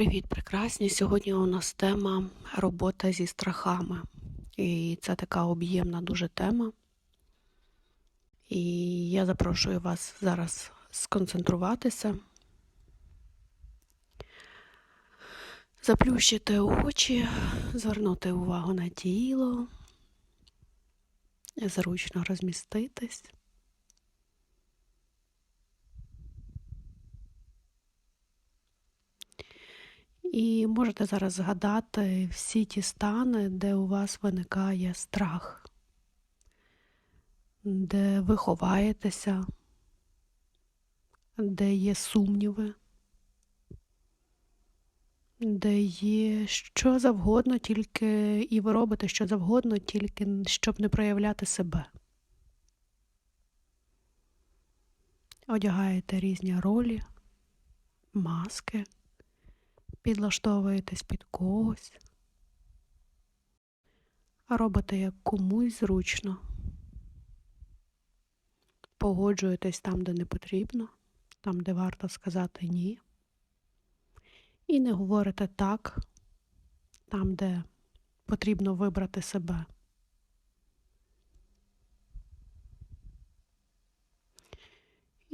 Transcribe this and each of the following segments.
Привіт, прекрасні! Сьогодні у нас тема робота зі страхами. І це така об'ємна дуже тема. І я запрошую вас зараз сконцентруватися, заплющити очі, звернути увагу на тіло, зручно розміститись. І можете зараз згадати всі ті стани, де у вас виникає страх, де ви ховаєтеся, де є сумніви, де є що завгодно, тільки і ви робите що завгодно, тільки щоб не проявляти себе. Одягаєте різні ролі, маски підлаштовуєтесь під когось, робите як комусь зручно. Погоджуєтесь там, де не потрібно, там, де варто сказати ні. І не говорите так, там, де потрібно вибрати себе.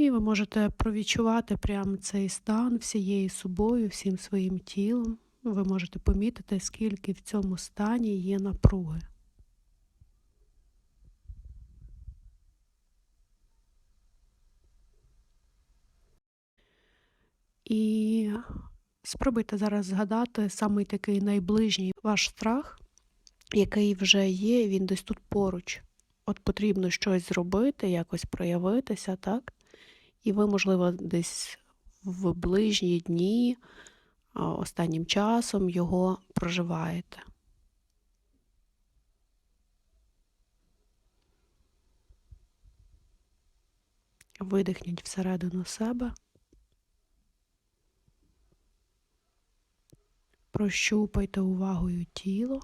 І ви можете провідчувати прямо цей стан всією собою, всім своїм тілом. Ви можете помітити, скільки в цьому стані є напруги. І спробуйте зараз згадати самий такий найближній ваш страх, який вже є, він десь тут поруч. От потрібно щось зробити, якось проявитися, так? І ви, можливо, десь в ближні дні, останнім часом його проживаєте. Видихніть всередину себе. Прощупайте увагою тіло.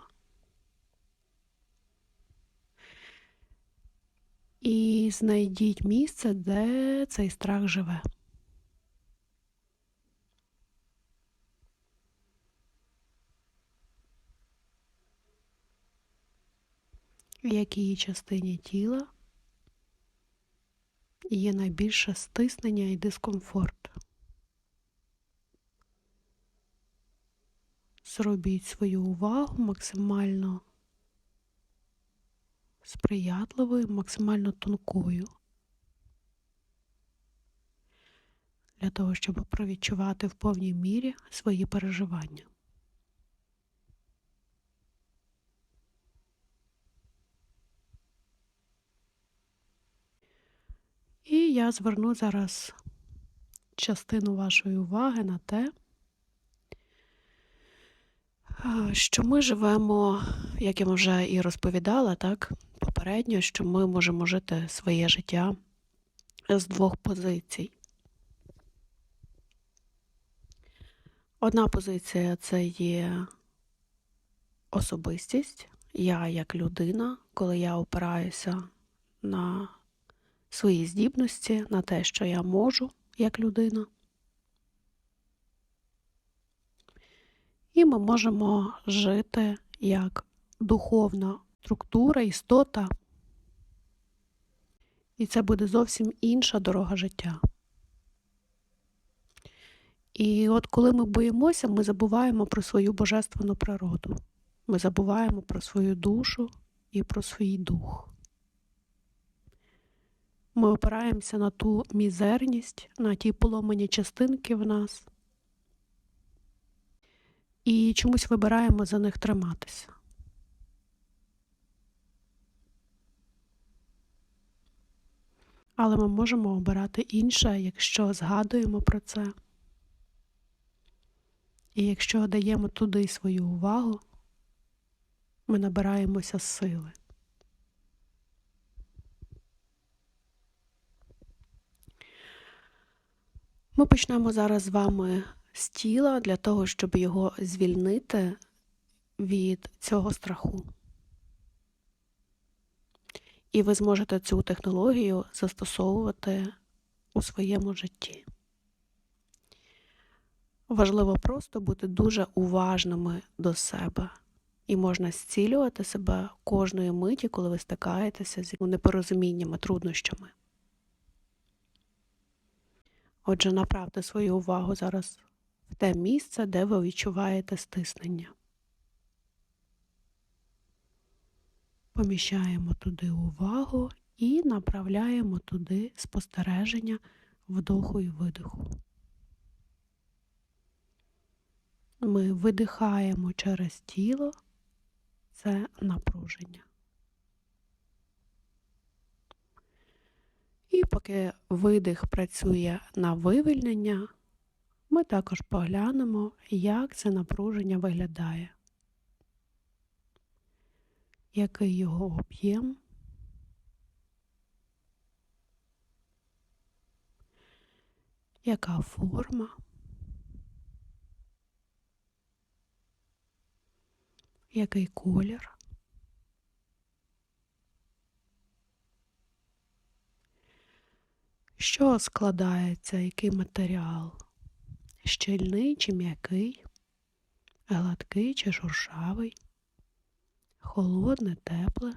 І знайдіть місце, де цей страх живе. В якій частині тіла є найбільше стиснення і дискомфорт. Зробіть свою увагу максимально сприятливою, максимально тонкою. Для того, щоб провідчувати в повній мірі свої переживання. І я зверну зараз частину вашої уваги на те, що ми живемо, як я вже і розповідала, так, попередньо, що ми можемо жити своє життя з двох позицій. Одна позиція це є особистість, я як людина, коли я опираюся на свої здібності, на те, що я можу як людина. І ми можемо жити як духовна структура, істота. І це буде зовсім інша дорога життя. І от коли ми боїмося, ми забуваємо про свою божественну природу. Ми забуваємо про свою душу і про свій дух. Ми опираємося на ту мізерність, на ті поломані частинки в нас і чомусь вибираємо за них триматися. Але ми можемо обирати інше, якщо згадуємо про це. І якщо даємо туди свою увагу, ми набираємося сили. Ми почнемо зараз з вами з тіла для того, щоб його звільнити від цього страху. І ви зможете цю технологію застосовувати у своєму житті. Важливо просто бути дуже уважними до себе. І можна зцілювати себе кожної миті, коли ви стикаєтеся з непорозуміннями, труднощами. Отже, направте свою увагу зараз те місце, де ви відчуваєте стиснення. Поміщаємо туди увагу і направляємо туди спостереження вдоху і видиху. Ми видихаємо через тіло це напруження. І поки видих працює на вивільнення, ми також поглянемо, як це напруження виглядає, який його об'єм, яка форма. Який колір? Що складається, який матеріал? Щільний чи м'який, гладкий чи шуршавий, холодне, тепле.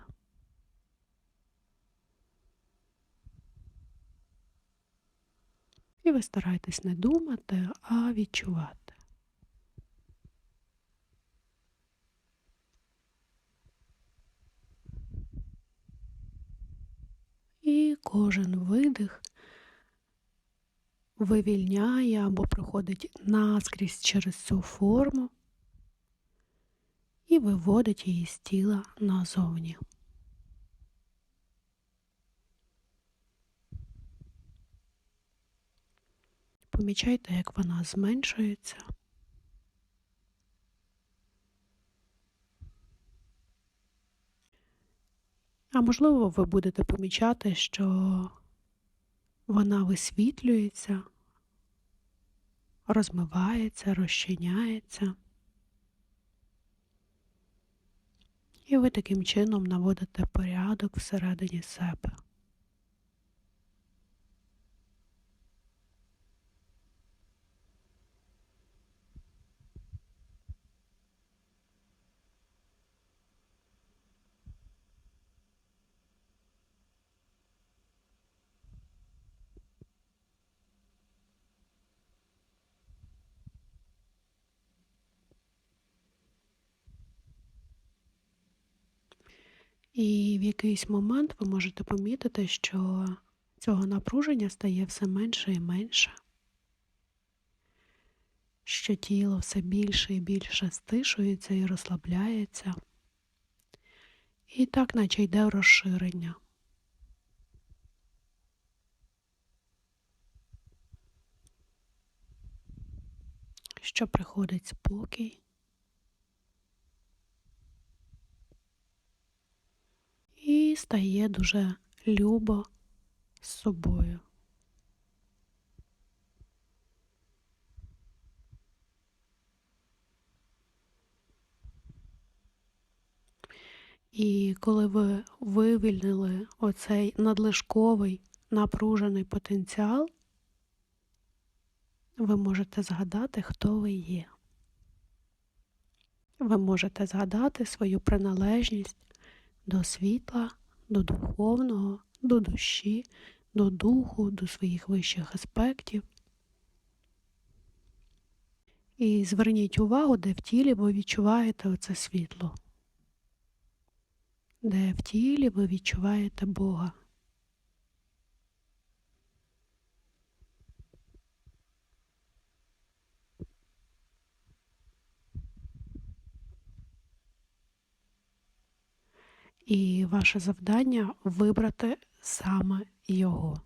І ви старайтесь не думати, а відчувати. І кожен видих вивільняє або проходить наскрізь через цю форму і виводить її з тіла назовні. Помічайте, як вона зменшується. А можливо, ви будете помічати, що вона висвітлюється, розмивається, розчиняється. І ви таким чином наводите порядок всередині себе. І в якийсь момент ви можете помітити, що цього напруження стає все менше і менше, що тіло все більше і більше стишується і розслабляється. І так, наче йде розширення. Що приходить спокій. І стає дуже любо з собою. І коли ви вивільнили оцей надлишковий напружений потенціал, ви можете згадати, хто ви є. Ви можете згадати свою приналежність до світла, до духовного, до душі, до духу, до своїх вищих аспектів. І зверніть увагу, де в тілі ви відчуваєте оце світло, де в тілі ви відчуваєте Бога. І ваше завдання вибрати саме його.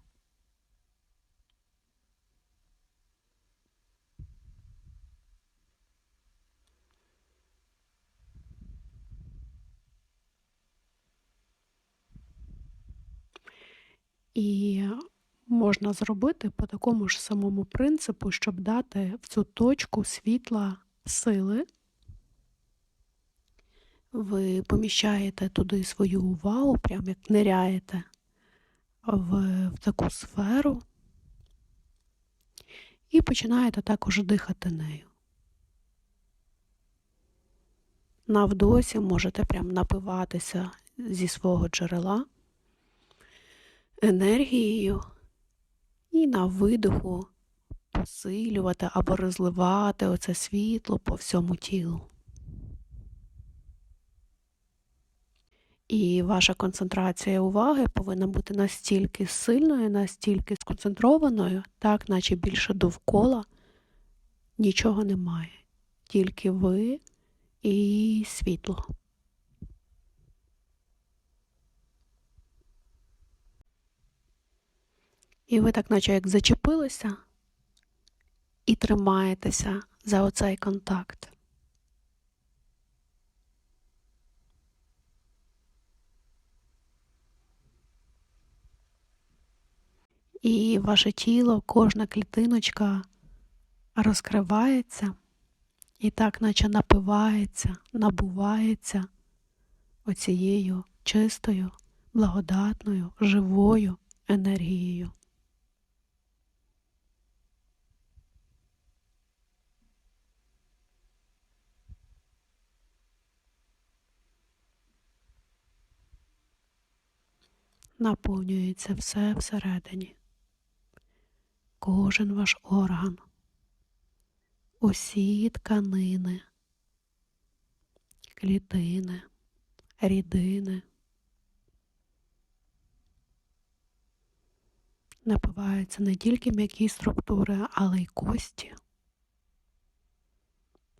І можна зробити по такому ж самому принципу, щоб дати в цю точку світла сили ви поміщаєте туди свою увагу, прям як ниряєте в, в таку сферу, і починаєте також дихати нею. На вдосі можете прям напиватися зі свого джерела енергією і на видиху посилювати або розливати оце світло по всьому тілу. І ваша концентрація уваги повинна бути настільки сильною, настільки сконцентрованою, так наче більше довкола нічого немає. Тільки ви і світло. І ви так наче як зачепилися і тримаєтеся за оцей контакт. І ваше тіло, кожна клітиночка розкривається і так, наче напивається, набувається оцією чистою, благодатною, живою енергією. Наповнюється все всередині, кожен ваш орган, усі тканини, клітини, рідини. Напиваються не тільки м'які структури, але й кості.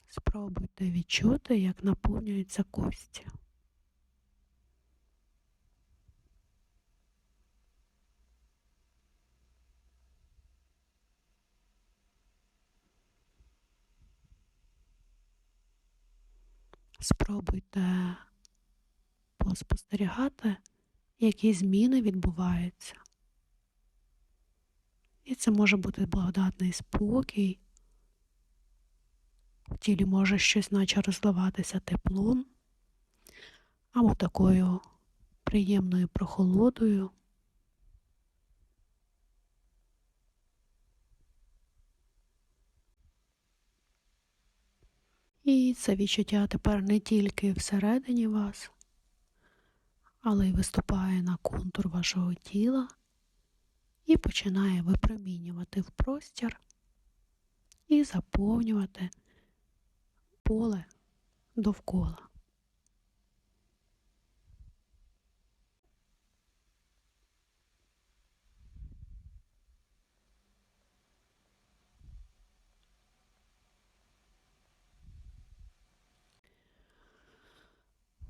Спробуйте відчути, як наповнюються кості. Спробуйте поспостерігати, які зміни відбуваються. І це може бути благодатний спокій. В тілі може щось наче розливатися теплом або такою приємною прохолодою. І це відчуття тепер не тільки всередині вас, але й виступає на контур вашого тіла і починає випромінювати в простір і заповнювати поле довкола.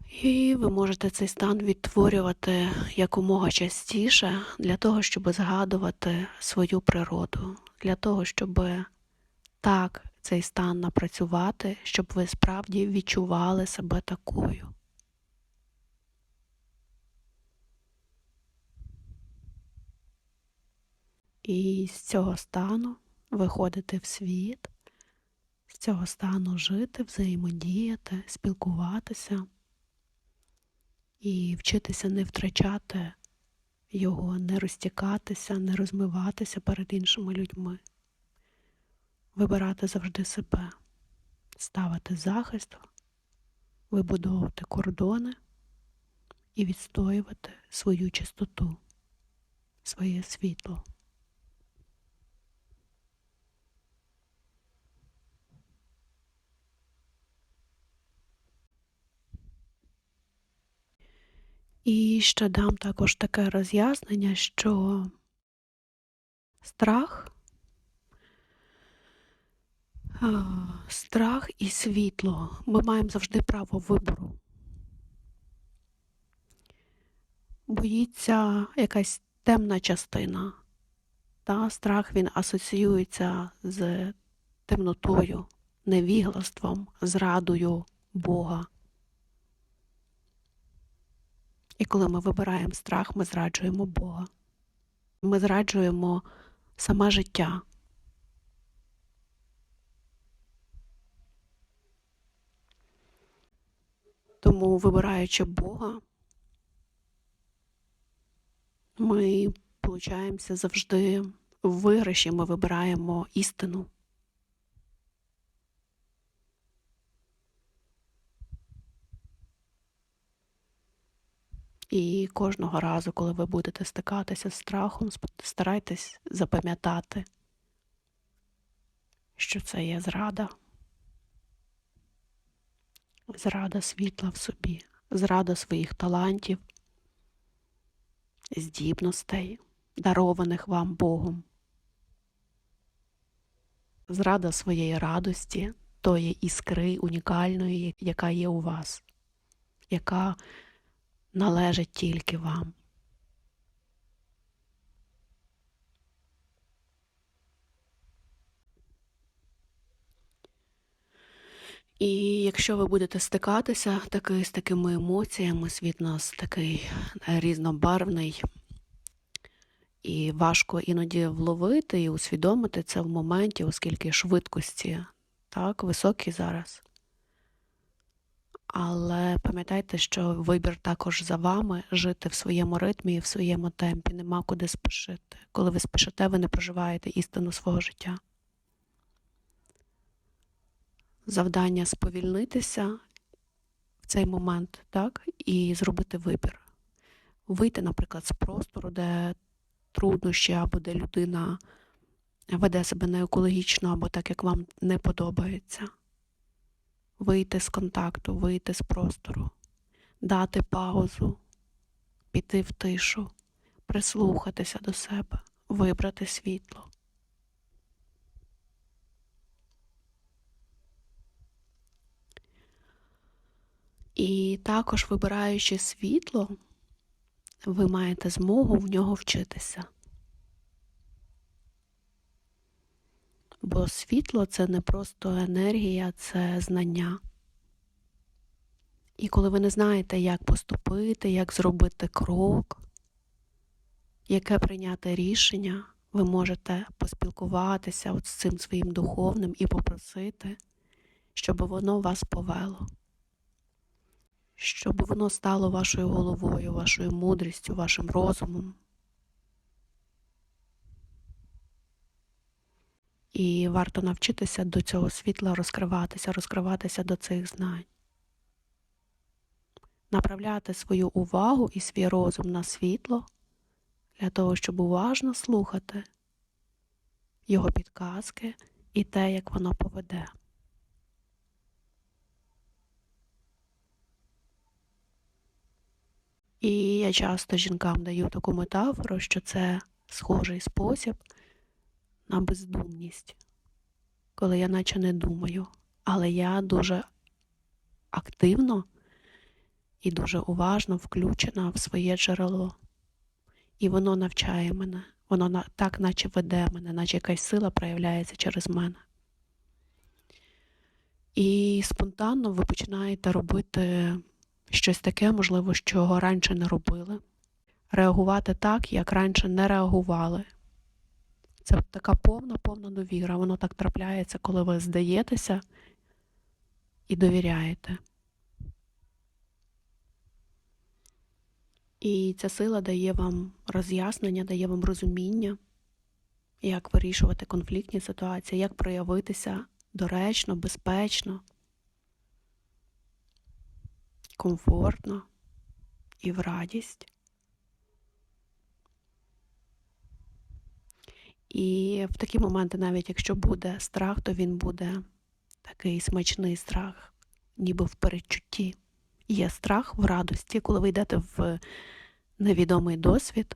І ви можете цей стан відтворювати якомога частіше для того, щоб згадувати свою природу, для того, щоб так цей стан напрацювати, щоб ви справді відчували себе такою. І з цього стану виходити в світ, з цього стану жити, взаємодіяти, спілкуватися і вчитися не втрачати його, не розтікатися, не розмиватися перед іншими людьми, вибирати завжди себе, ставити захист, вибудовувати кордони і відстоювати свою чистоту, своє світло. І ще дам також таке роз'яснення, що страх, страх і світло. Ми маємо завжди право вибору. Боїться якась темна частина. Та Страх він асоціюється з темнотою, невіглаством, зрадою Бога. І коли ми вибираємо страх, ми зраджуємо Бога. Ми зраджуємо саме життя. Тому, вибираючи Бога, ми получаємося завжди в виграші, ми вибираємо істину. І кожного разу, коли ви будете стикатися з страхом, старайтесь запам'ятати, що це є зрада. Зрада світла в собі, зрада своїх талантів, здібностей, дарованих вам Богом. Зрада своєї радості, тої іскри унікальної, яка є у вас, яка належить тільки вам. І якщо ви будете стикатися таки, з такими емоціями, світ нас такий різнобарвний, і важко іноді вловити і усвідомити це в моменті, оскільки швидкості так, високі зараз. Але пам'ятайте, що вибір також за вами жити в своєму ритмі і в своєму темпі. Нема куди спішити. Коли ви спішите, ви не проживаєте істину свого життя. Завдання сповільнитися в цей момент, так, і зробити вибір. Вийти, наприклад, з простору, де труднощі, або де людина веде себе неекологічно, або так, як вам не подобається. Вийти з контакту, вийти з простору, дати паузу, піти в тишу, прислухатися до себе, вибрати світло. І також, вибираючи світло, ви маєте змогу в нього вчитися. Бо світло це не просто енергія, це знання. І коли ви не знаєте, як поступити, як зробити крок, яке прийняти рішення, ви можете поспілкуватися от з цим своїм духовним і попросити, щоб воно вас повело, щоб воно стало вашою головою, вашою мудрістю, вашим розумом. І варто навчитися до цього світла розкриватися, розкриватися до цих знань. Направляти свою увагу і свій розум на світло для того, щоб уважно слухати його підказки і те, як воно поведе. І я часто жінкам даю таку метафору, що це схожий спосіб на бездумність, коли я наче не думаю, але я дуже активно і дуже уважно включена в своє джерело. І воно навчає мене, воно так наче веде мене, наче якась сила проявляється через мене. І спонтанно ви починаєте робити щось таке, можливо, що раніше не робили, реагувати так, як раніше не реагували. Це така повна, повна довіра. Воно так трапляється, коли ви здаєтеся і довіряєте. І ця сила дає вам роз'яснення, дає вам розуміння, як вирішувати конфліктні ситуації, як проявитися доречно, безпечно, комфортно і в радість. І в такі моменти, навіть якщо буде страх, то він буде такий смачний страх, ніби в передчутті. Є страх в радості, коли ви йдете в невідомий досвід.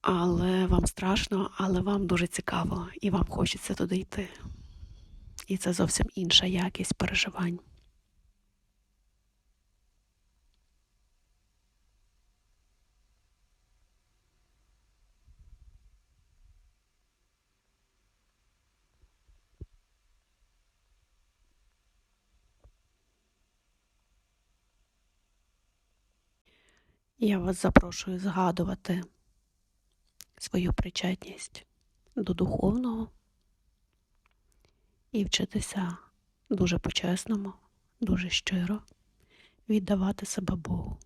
Але вам страшно, але вам дуже цікаво, і вам хочеться туди йти. І це зовсім інша якість переживань. Я вас запрошую згадувати свою причетність до духовного і вчитися дуже по-чесному, дуже щиро віддавати себе Богу.